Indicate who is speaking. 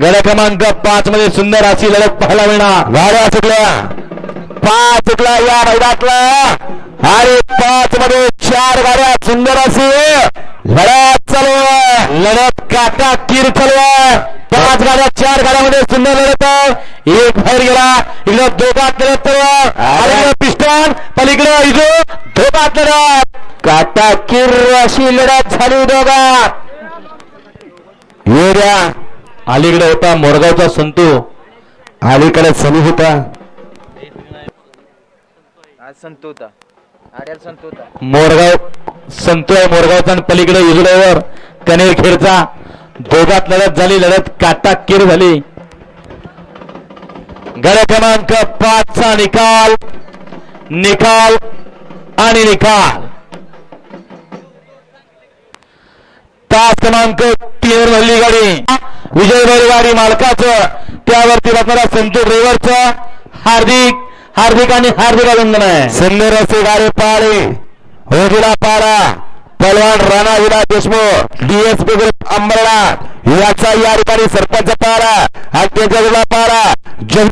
Speaker 1: गड्या क्रमांक पाच मध्ये सुंदर अशी लढत पाहायला मिळणार. गाड्या सुटल्या पाच सुटला या मैदानातला. आणि पाच मध्ये चार गाड्या सुंदर अशी लढत चालू आहे. लढत काटा तीर चालू आहे. पाच गाड्या चार गाड्यामध्ये सुंदर लढत आहे. एक बाहेर गेला. इकडं दोघात लढत चालू पिस्टन. पलीकडे इजो. दोघात लढत. काटा किर अशी लढत झाली दोघात. अलीकडे होता मोरगावचा संतू. अलीकडे सनी होता.
Speaker 2: आज संत होता. आड्याला संत होता.
Speaker 1: मोरगाव संतू आहे मोरगावचा आणि पलीकडे इजुड्यावर कनेर खेडचा दोघात लढत झाली लढत काटा किर झाली. गड क्रमांक पाच चा निकाल. निकाल आणि निकाल. तास क्रमांक तीन वर झाली गाडी. विजय बैलगाडी मालकाचं त्यावरती बसणारा संतोष ड्रायव्हरचं हार्दिक हार्दिक आणि हार्दिक अभिनंदन आहे. सुंदर गारे पाळे होजीला पारा पलवान राणा विला देशमुख डीएसपी ग्रुप अंबरनाथ याचा या ठिकाणी सरपंच पारा आणि त्याच्या